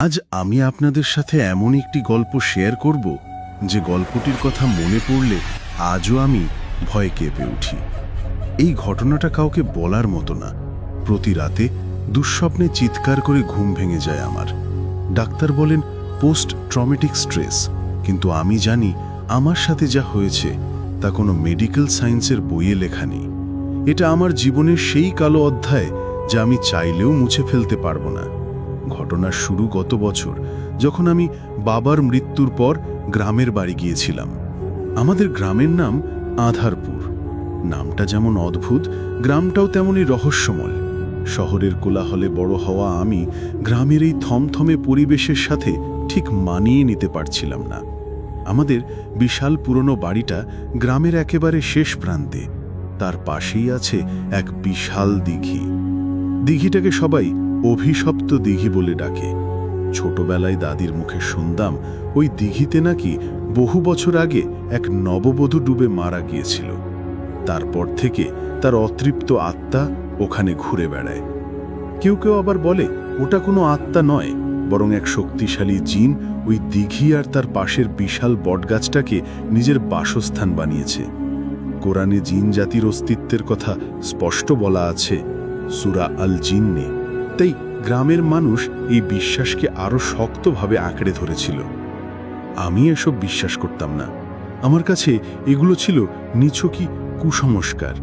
আজ আমি আপনাদের সাথে এমন একটি গল্প শেয়ার করব যে গল্পটির কথা মনে পড়লে আজও আমি ভয়ে কেঁপে উঠি। এই ঘটনাটা কাউকে বলার মতো না। প্রতি রাতে দুঃস্বপ্নে চিৎকার করে ঘুম ভেঙে যায় আমার। ডাক্তার বলেন পোস্ট ট্রমেটিক স্ট্রেস। কিন্তু আমি জানি আমার সাথে যা হয়েছে তা কোনো মেডিকেল সায়েন্সের বইয়ে লেখা নেই। এটা আমার জীবনের সেই কালো অধ্যায় যা আমি চাইলেও মুছে ফেলতে পারব না। ঘটনার শুরু গত বছর, যখন আমি বাবার মৃত্যুর পর গ্রামের বাড়ি গিয়েছিলাম। আমাদের গ্রামের নাম আধারপুর। নামটা যেমন অদ্ভুত, গ্রামটাও তেমনই রহস্যময়। শহরের কোলাহলে বড় হওয়া আমি গ্রামের এই থমথমে পরিবেশের সাথে ঠিক মানিয়ে নিতে পারছিলাম না। আমাদের বিশাল পুরনো বাড়িটা গ্রামের একেবারে শেষ প্রান্তে, তার পাশেই আছে এক বিশাল দিঘি। দিঘিটাকে সবাই অভিশপ্ত দিঘি বলে ডাকে। ছোটবেলায় দাদির মুখে শুনতাম ওই দিঘিতে নাকি বহু বছর আগে এক নববধূ ডুবে মারা গিয়েছিল। তারপর থেকে তার অতৃপ্ত আত্মা ওখানে ঘুরে বেড়ায়। কেউ কেউ আবার বলে, ওটা কোনো আত্মা নয়, বরং এক শক্তিশালী জিন ওই দিঘি আর তার পাশের বিশাল বটগাছটাকে নিজের বাসস্থান বানিয়েছে। কোরআনে জিন জাতির অস্তিত্বের কথা স্পষ্ট বলা আছে, সুরা আল জিন্নে তাই গ্রামের মানুষ এই বিশ্বাসকে আরও শক্তভাবে আঁকড়ে ধরেছিল। আমি এসব বিশ্বাস করতাম না। আমার কাছে এগুলো ছিল নিছকি কুসংস্কার।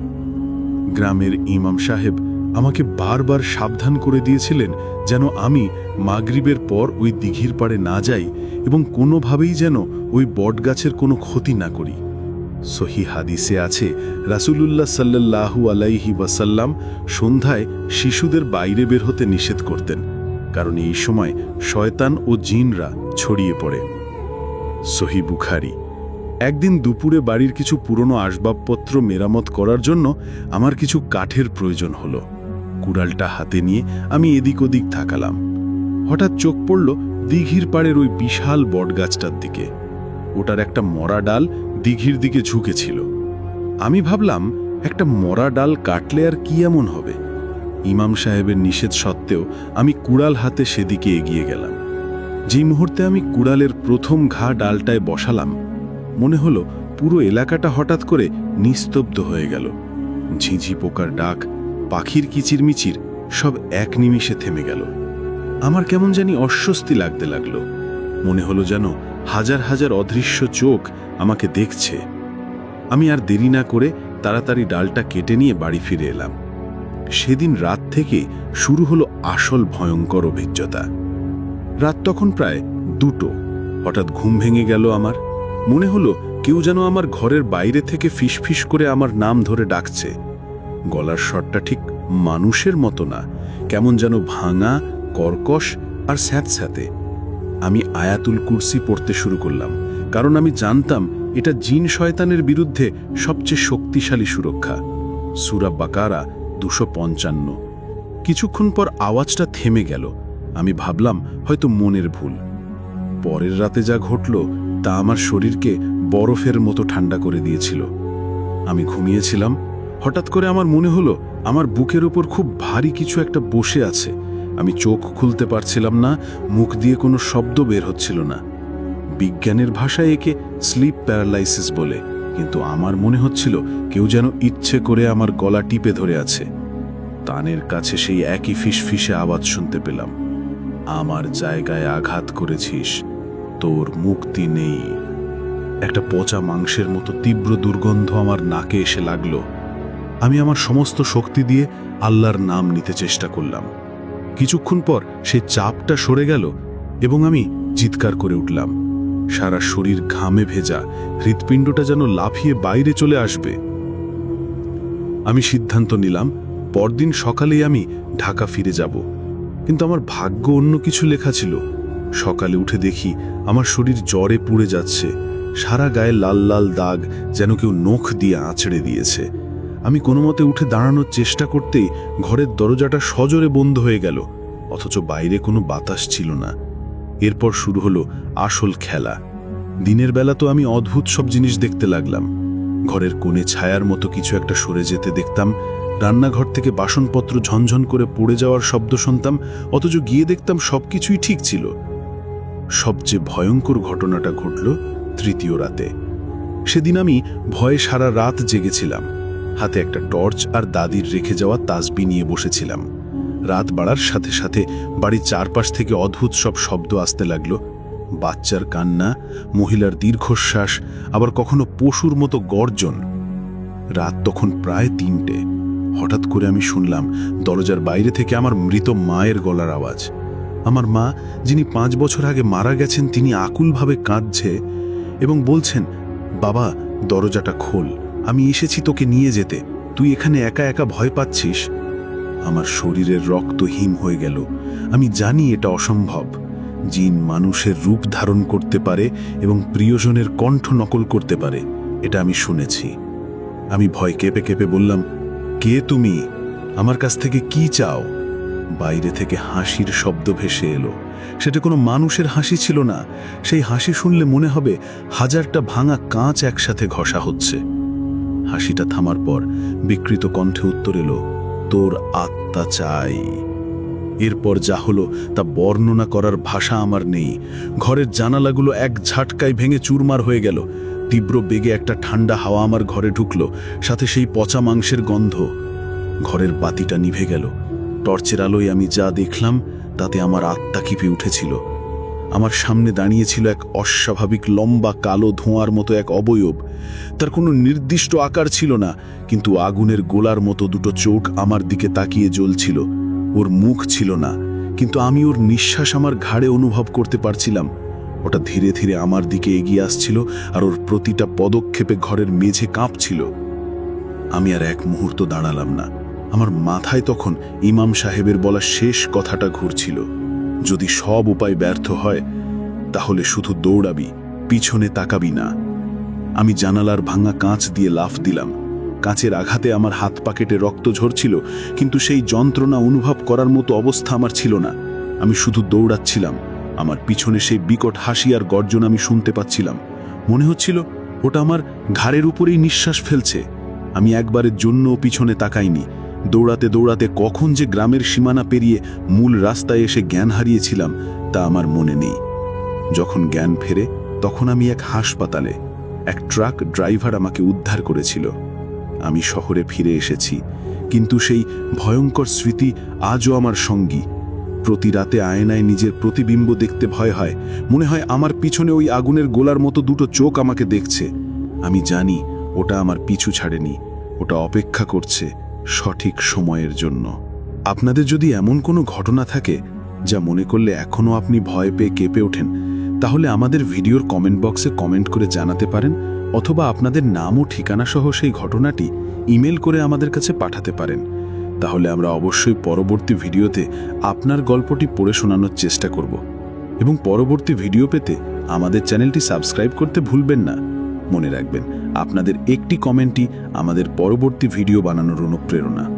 গ্রামের ইমাম সাহেব আমাকে বারবার সাবধান করে দিয়েছিলেন যেন আমি মাগরিবের পর ওই দিঘির পাড়ে না যাই এবং কোনোভাবেই যেন ওই বটগাছের কোনো ক্ষতি না করি। সহি হাদিসে আছে, রাসূলুল্লাহ সাল্লাল্লাহু আলাইহি ওয়াসাল্লাম সন্ধ্যায় শিশুদের বাইরে বের হতে নিষেধ করতেন, কারণ এই সময় শয়তান ও জিনরা ছড়িয়ে পড়ে। সহি বুখারি, একদিন দুপুরে বাড়ির কিছু পুরনো আসবাবপত্র মেরামত করার জন্য আমার কিছু কাঠের প্রয়োজন হলো। কুড়ালটা হাতে নিয়ে আমি এদিক ওদিক থাকালাম। হঠাৎ চোখ পড়ল দিঘির পাড়ের ওই বিশাল বটগাছটার দিকে। ওটার একটা মরা ডাল দিঘির দিকে ঝুঁকেছিল। আমি ভাবলাম, একটা মরা ডাল কাটলে আর কি এমন হবে? ইমাম সাহেবের নিষেধ সত্ত্বেও আমি কুড়াল হাতে সেদিকে এগিয়ে গেলাম। যেই মুহূর্তে আমি কুড়ালের প্রথম ঘা ডালটায় বসালাম, মনে হলো পুরো এলাকাটা হঠাৎ করে নিস্তব্ধ হয়ে গেল। ঝিঝি পোকার ডাক, পাখির কিচিরমিচির, সব এক নিমিষে থেমে গেল। আমার কেমন জানি অস্বস্তি লাগতে লাগল। মনে হলো যেন হাজার হাজার অদৃশ্য চোখ আমাকে দেখছে। আমি আর দেরি না করে তাড়াতাড়ি ডালটা কেটে নিয়ে বাড়ি ফিরে এলাম। সেদিন রাত থেকে শুরু হলো আসল ভয়ঙ্কর অভিজ্ঞতা। রাত তখন প্রায় দুটো। হঠাৎ ঘুম ভেঙে গেল আমার। মনে হলো কেউ যেন আমার ঘরের বাইরে থেকে ফিসফিস করে আমার নাম ধরে ডাকছে। গলার স্বরটা ঠিক মানুষের মতো না, কেমন যেন ভাঙা, কর্কশ আর স্যাঁতস্যাঁতে। আমি আয়াতুল কুরসি পড়তে শুরু করলাম, কারণ আমি জানতাম এটা জিন শয়তানের বিরুদ্ধে সবচেয়ে শক্তিশালী সুরক্ষা। সুরা বাকারা দুশো পঞ্চান্ন। কিছুক্ষণ পর আওয়াজটা থেমে গেল। আমি ভাবলাম, হয়তো মনের ভুল। পরের রাতে যা ঘটল, তা আমার শরীরকে বরফের মতো ঠান্ডা করে দিয়েছিল। আমি ঘুমিয়েছিলাম। হঠাৎ করে আমার মনে হলো, আমার বুকের ওপর খুব ভারী কিছু একটা বসে আছে। আমি চোখ খুলতে পারছিলাম না, মুখ দিয়ে কোনো শব্দ বের হচ্ছিল না। বিজ্ঞানের ভাষায় একে স্লিপ প্যারালাইসিস বলে, কিন্তু আমার মনে হচ্ছিল কেউ যেন ইচ্ছে করে আমার গলা টিপে ধরে আছে। তানের কাছে সেই একই ফিসফিসে আওয়াজ শুনতে পেলাম। আমার জায়গায় আঘাত করেছিস, তোর মুক্তি নেই। একটা পচা মাংসের মতো তীব্র দুর্গন্ধ আমার নাকে এসে লাগল। আমি আমার সমস্ত শক্তি দিয়ে আল্লাহর নাম নিতে চেষ্টা করলাম। কিছুক্ষণ পর সে চাপটা সরে গেল এবং আমি চিৎকার করে উঠলাম। সারা শরীর ঘামে ভেজা, হৃৎপিণ্ডটা যেন লাফিয়ে বাইরে চলে আসবে। আমি সিদ্ধান্ত নিলাম, পরদিন সকালেই আমি ঢাকা ফিরে যাব। কিন্তু আমার ভাগ্য অন্য কিছু লেখা ছিল। সকালে উঠে দেখি আমার শরীর জ্বরে পুড়ে যাচ্ছে। সারা গায়ে লাল লাল দাগ যেন কেউ নখ দিয়ে আঁচড়ে দিয়েছে। আমি কোনো মতে উঠে দাঁড়ানোর চেষ্টা করতেই ঘরের দরজাটা সজোরে বন্ধ হয়ে গেল, অথচ বাইরে কোনো বাতাস ছিল না। এরপর শুরু হলো আসল খেলা। দিনের বেলা তো আমি অদ্ভুত সব জিনিস দেখতে লাগলাম। ঘরের কোণে ছায়ার মতো কিছু একটা সরে যেতে দেখতাম, রান্নাঘর থেকে বাসনপত্র ঝনঝন করে পড়ে যাওয়ার শব্দ শুনতাম, অথচ গিয়ে দেখতাম সবকিছুই ঠিক ছিল। সবচেয়ে ভয়ঙ্কর ঘটনাটা ঘটল তৃতীয় রাতে। সেদিন আমি ভয়ে সারা রাত জেগেছিলাম। হাতে একটা টর্চ আর দাদির রেখে যাওয়া তাসবি নিয়ে বসেছিলাম। রাত বাড়ার সাথে সাথে বাড়ির চারপাশ থেকে অদ্ভুত সব শব্দ আসতে লাগল। বাচ্চার কান্না, মহিলার দীর্ঘশ্বাস, আবার কখনো পশুর মতো গর্জন। রাত তখন প্রায় তিনটে। হঠাৎ করে আমি শুনলাম দরজার বাইরে থেকে আমার মৃত মায়ের গলার আওয়াজ। আমার মা, যিনি পাঁচ বছর আগে মারা গেছেন, তিনি আকুলভাবে কাঁদছে এবং বলছেন, বাবা, দরজাটা খোল। আমি এসেছি তোকে নিয়ে যেতে। তুই এখানে একা একা ভয় পাচ্ছিস। আমার শরীরের রক্ত হিম হয়ে গেল। আমি জানি এটা অসম্ভব। জিন মানুষের রূপ ধারণ করতে পারে এবং প্রিয়জনের কণ্ঠ নকল করতে পারে। এটা আমি শুনেছি। আমি ভয় কেঁপে কেঁপে বললাম, কে তুমি? আমার কাছ থেকে কি চাও? বাইরে থেকে হাসির শব্দ ভেসে এলো। সেটা কোনো মানুষের হাসি ছিল না। সেই হাসি শুনলে মনে হবে হাজারটা ভাঙা কাঁচ একসাথে ঘষা হচ্ছে। হাসিটা থামার পর বিকৃত কণ্ঠে উত্তর এলো, তোর আত্মা চাই। এরপর যা হলো তা বর্ণনা করার ভাষা আমার নেই। ঘরের জানালাগুলো এক ঝাটকায় ভেঙে চুরমার হয়ে গেল। তীব্র বেগে একটা ঠান্ডা হাওয়া আমার ঘরে ঢুকলো, সাথে সেই পচা মাংসের গন্ধ। ঘরের বাতিটা নিভে গেল। টর্চের আলোয় আমি যা দেখলাম, তাতে আমার আত্মা কিপে উঠেছিল। আমার সামনে দাঁড়িয়েছিল এক অস্বাভাবিক লম্বা কালো ধোঁয়ার মতো এক অবয়ব। তার কোনো নির্দিষ্ট আকার ছিল না, কিন্তু আগুনের গোলার মতো দুটো চোখ আমার দিকে তাকিয়ে জ্বলছিল। ওর মুখ ছিল না, কিন্তু আমি ওর নিঃশ্বাস আমার ঘাড়ে অনুভব করতে পারছিলাম। ওটা ধীরে ধীরে আমার দিকে এগিয়ে আসছিল আর ওর প্রতিটা পদক্ষেপে ঘরের মেঝে কাঁপছিল। আমি আর এক মুহূর্ত দাঁড়ালাম না। আমার মাথায় তখন ইমাম সাহেবের বলা শেষ কথাটা ঘুরছিল। যদি সব উপায় ব্যর্থ হয়, তাহলে শুধু দৌড়াবি, পিছনে তাকাবি না। আমি জানালার ভাঙা কাঁচ দিয়ে লাফ দিলাম। কাঁচের আঘাতে আমার হাত পাকেটে রক্ত ঝরছিল, কিন্তু সেই যন্ত্রণা অনুভব করার মতো অবস্থা আমার ছিল না। আমি শুধু দৌড়াচ্ছিলাম, আমার পিছনে সেই বিকট হাসি আর গর্জন আমি শুনতে পাচ্ছিলাম। মনে হচ্ছিল, ওটা আমার ঘাড়ের উপরেই নিঃশ্বাস ফেলছে। আমি একবারের জন্যও পিছনে তাকাইনি দৌড়াতে দৌড়াতে কখন যে গ্রামের সীমানা পেরিয়ে মূল রাস্তায় এসে জ্ঞান হারিয়েছিলাম, তা আমার মনে নেই। যখন জ্ঞান ফেরে, তখন আমি এক হাসপাতালে এক ট্রাক ড্রাইভার আমাকে উদ্ধার করেছিল। আমি শহরে ফিরে এসেছি, কিন্তু সেই ভয়ঙ্কর স্মৃতি আজও আমার সঙ্গী। প্রতি রাতে আয়নায় নিজের প্রতিবিম্ব দেখতে ভয় হয়, মনে হয় আমার পিছনে ওই আগুনের গোলার মতো দুটো চোখ আমাকে দেখছে। আমি জানি ওটা আমার পিছু ছাড়েনি, ওটা অপেক্ষা করছে। সঠিক সময়ের জন্য। আপনাদের যদি এমন কোনো ঘটনা থাকে যা মনে করলে এখনও আপনি ভয় পেয়ে কেঁপে ওঠেন, তাহলে আমাদের ভিডিওর কমেন্ট বক্সে কমেন্ট করে জানাতে পারেন অথবা আপনাদের নাম ও ঠিকানা সহ সেই ঘটনাটি ইমেল করে আমাদের কাছে পাঠাতে পারেন। তাহলে আমরা অবশ্যই পরবর্তী ভিডিওতে আপনার গল্পটি পড়ে শোনানোর চেষ্টা করব। এবং পরবর্তী ভিডিও পেতে আমাদের চ্যানেলটি সাবস্ক্রাইব করতে ভুলবেন না। মনে রাখবেন আপনাদের একটি কমেন্টই আমাদের পরবর্তী ভিডিও বানানোর অনুপ্রেরণা।